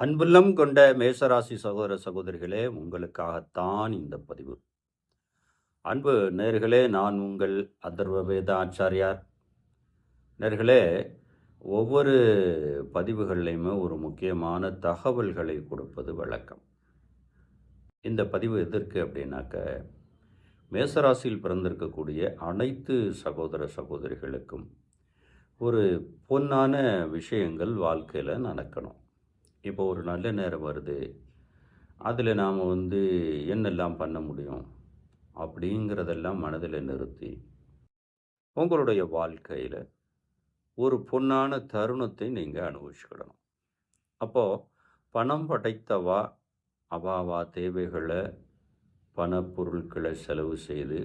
அன்புள்ளம் கொண்ட மேசராசி சகோதர சகோதரிகளே உங்களுக்காகத்தான் இந்த பதிவு. அன்பு நேர்களே நான் உங்கள் அதர்வ வேத ஆச்சாரியார். நேர்களே ஒவ்வொரு பதிவுகள்லையுமே ஒரு முக்கியமான தகவல்களை கொடுப்பது வழக்கம். இந்த பதிவு எதற்கு அப்படின்னாக்க மேசராசியில் பிறந்திருக்கக்கூடிய அனைத்து சகோதர சகோதரிகளுக்கும் ஒரு பொன்னான விஷயங்கள் வாழ்க்கையில் நடக்கணும். இப்போ ஒரு நல்ல நேரம் வருது. அதில் நாம் வந்து என்னெல்லாம் பண்ண முடியும் அப்படிங்கிறதெல்லாம் மனதில் நிறுத்தி உங்களுடைய வாழ்க்கையில் ஒரு பொன்னான தருணத்தை நீங்கள் அனுபவிச்சுக்கிடணும். அப்போது பணம் படைத்தவா அவாவா தேவைகளை பணப்பொருட்களை செலவு செய்து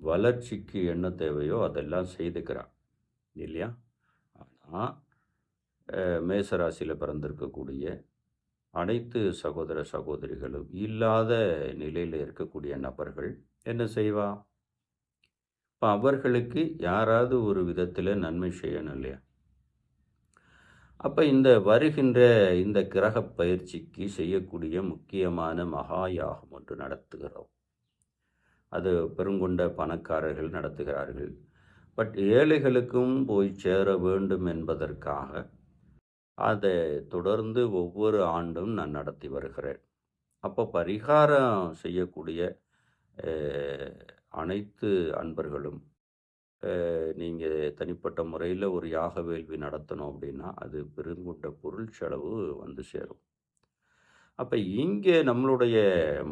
வளர்ச்சிக்கு என்ன தேவையோ அதெல்லாம் செய்துக்கிறான். இல்லையா? ஆனால் மேசராசியில் பிறந்திருக்கக்கூடிய அனைத்து சகோதர சகோதரிகளும் இல்லாத நிலையில் இருக்கக்கூடிய நபர்கள் என்ன செய்வா? இப்போ அவர்களுக்கு யாராவது ஒரு விதத்தில் நன்மை செய்யணும் இல்லையா? அப்போ இந்த வருகின்ற இந்த கிரக பயிற்சிக்கு செய்யக்கூடிய முக்கியமான மகா யாகம் ஒன்று நடத்துகிறோம். அது பெருங்கொண்ட பணக்காரர்கள் நடத்துகிறார்கள். பட் ஏழைகளுக்கும் போய் சேர வேண்டும் என்பதற்காக அதை தொடர்ந்து ஒவ்வொரு ஆண்டும் நான் நடத்தி வருகிறேன். அப்போ பரிகாரம் செய்யக்கூடிய அனைத்து அன்பர்களும் நீங்கள் தனிப்பட்ட முறையில் ஒரு யாக வேள்வி நடத்தணும் அப்படின்னா அது பெருங்குண்ட பொருள் செலவு வந்து சேரும். அப்போ இங்கே நம்மளுடைய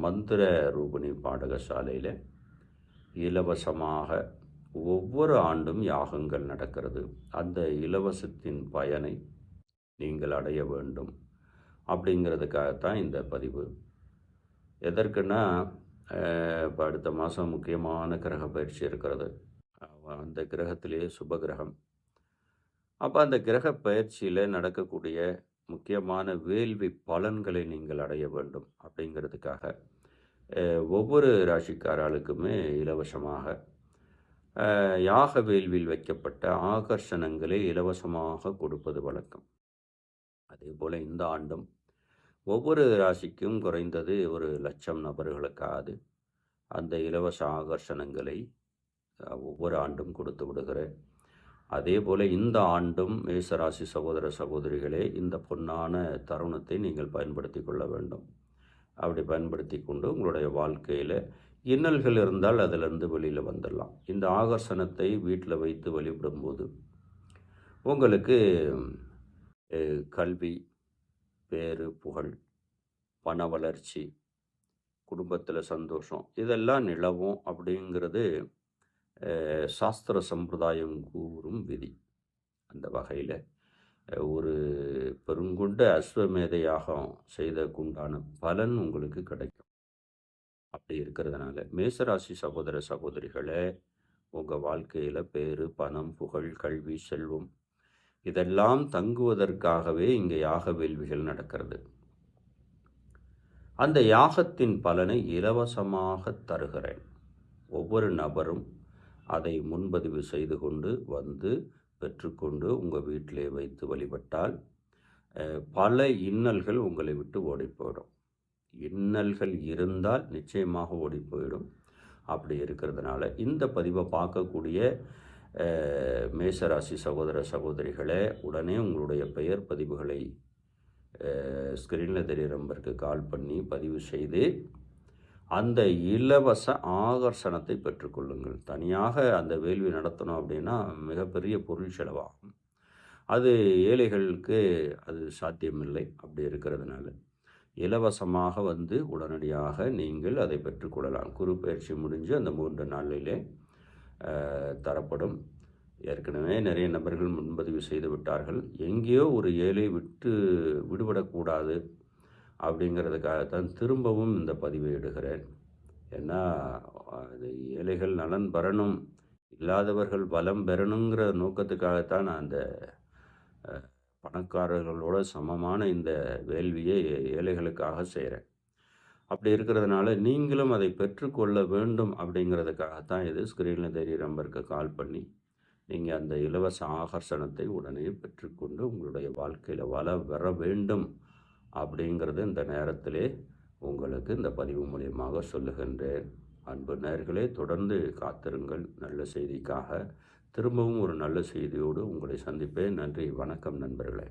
மந்திர ரூபணி பாடகசாலையில் இலவசமாக ஒவ்வொரு ஆண்டும் யாகங்கள் நடக்கிறது. அந்த இலவசத்தின் பயனை நீங்கள் அடைய வேண்டும். அப்படிங்கிறதுக்காகத்தான் இந்த பதிவு. எதற்குன்னா இப்போ அடுத்த மாதம் முக்கியமான கிரக பயிற்சி இருக்கிறது. அந்த கிரகத்திலேயே சுப கிரகம். அப்போ அந்த கிரக பயிற்சியில் நடக்கக்கூடிய முக்கியமான வேள்வி பலன்களை நீங்கள் அடைய வேண்டும் அப்படிங்கிறதுக்காக ஒவ்வொரு ராசிக்காராளுக்குமே இலவசமாக யாக வேள்வியில் வைக்கப்பட்ட ஆகர்ஷணங்களை இலவசமாக கொடுப்பது வழக்கம். அதே போல் இந்த ஆண்டும் ஒவ்வொரு ராசிக்கும் குறைந்தது ஒரு லட்சம் நபர்களுக்காவது அந்த இலவச ஆகர்ஷணங்களை ஒவ்வொரு ஆண்டும் கொடுத்து விடுகிறேன். அதே போல் இந்த ஆண்டும் மேசராசி சகோதர சகோதரிகளே இந்த பொன்னான தருணத்தை நீங்கள் பயன்படுத்தி கொள்ள வேண்டும். அப்படி பயன்படுத்தி கொண்டு உங்களுடைய வாழ்க்கையில் இன்னல்கள் இருந்தால் அதிலிருந்து வெளியில் வந்துடலாம். இந்த ஆகர்ஷணத்தை வீட்டில் வைத்து வழிபடும்போது உங்களுக்கு கல்வி பேரு புகழ் பண வளர்ச்சி குடும்பத்தில் சந்தோஷம் இதெல்லாம் நிலவும் அப்படிங்கிறது சாஸ்திர சம்பிரதாயம் கூறும் விதி. அந்த வகையில் ஒரு பெருங்குண்ட அஸ்வமேத யாகம் செய்தக்குண்டான பலன் உங்களுக்கு கிடைக்கும். அப்படி இருக்கிறதுனால மேசராசி சகோதர சகோதரிகளை உங்கள் வாழ்க்கையில் பேரு பணம் புகழ் கல்வி செல்வம் இதெல்லாம் தங்குவதற்காகவே இங்கே யாக வேள்விகள் நடக்கிறது. அந்த யாகத்தின் பலனை இலவசமாக தருகிறேன். ஒவ்வொரு நபரும் அதை முன்பதிவு செய்து கொண்டு வந்து பெற்றுக்கொண்டு உங்கள் வீட்டிலே வைத்து வழிபட்டால் பல இன்னல்கள் உங்களை விட்டு ஓடி போயிடும். இன்னல்கள் இருந்தால் நிச்சயமாக ஓடி போயிடும். அப்படி இருக்கிறதுனால இந்த பதிவை பார்க்கக்கூடிய மேசராசி சகோதர சகோதரிகளே உடனே உங்களுடைய பெயர் பதிவுகளை ஸ்க்ரீனில் தெரிய நம்பருக்கு கால் பண்ணி பதிவு செய்து அந்த இலவச ஆகர்ஷணத்தை பெற்றுக்கொள்ளுங்கள் தனியாக அந்த வேள்வி நடத்தணும் அப்படின்னா மிகப்பெரிய பொருள் செலவாகும். அது ஏழைகளுக்கு அது சாத்தியமில்லை. அப்படி இருக்கிறதுனால இலவசமாக வந்து உடனடியாக நீங்கள் அதை பெற்றுக்கொள்ளலாம் குரு பயிற்சி முடிஞ்சு அந்த மூன்று நாளிலே தரப்படும். ஏற்கனவே நிறைய நபர்கள் முன்பதிவு செய்து விட்டார்கள். எங்கேயோ ஒரு ஏழை விட்டு விடுபடக்கூடாது அப்படிங்கிறதுக்காகத்தான் திரும்பவும் இந்த பதிவை இடுகிறேன். ஏன்னா அது ஏழைகள் நலன் பெறணும் இல்லாதவர்கள் பலம் பெறணுங்கிற நோக்கத்துக்காகத்தான் நான் அந்த பணக்காரர்களோட சமமான இந்த வேள்வியை ஏழைகளுக்காக செய்கிறேன் அப்படி இருக்கிறதுனால நீங்களும் அதை பெற்றுக்கொள்ள வேண்டும் அப்படிங்கிறதுக்காக தான் இது ஸ்க்ரீனில் தெரிய நம்பருக்கு கால் பண்ணி நீங்கள் அந்த இலவச ஆகர்ஷணத்தை உடனே பெற்றுக்கொண்டு உங்களுடைய வாழ்க்கையில் வள வர வேண்டும் அப்படிங்கிறது இந்த நேரத்திலே உங்களுக்கு இந்த பதிவு மூலியமாக சொல்லுகின்றேன். அன்பு நேர்களே தொடர்ந்து காத்திருங்கள். நல்ல செய்திக்காக திரும்பவும் ஒரு நல்ல செய்தியோடு உங்களை சந்திப்பேன். நன்றி வணக்கம் நண்பர்களே.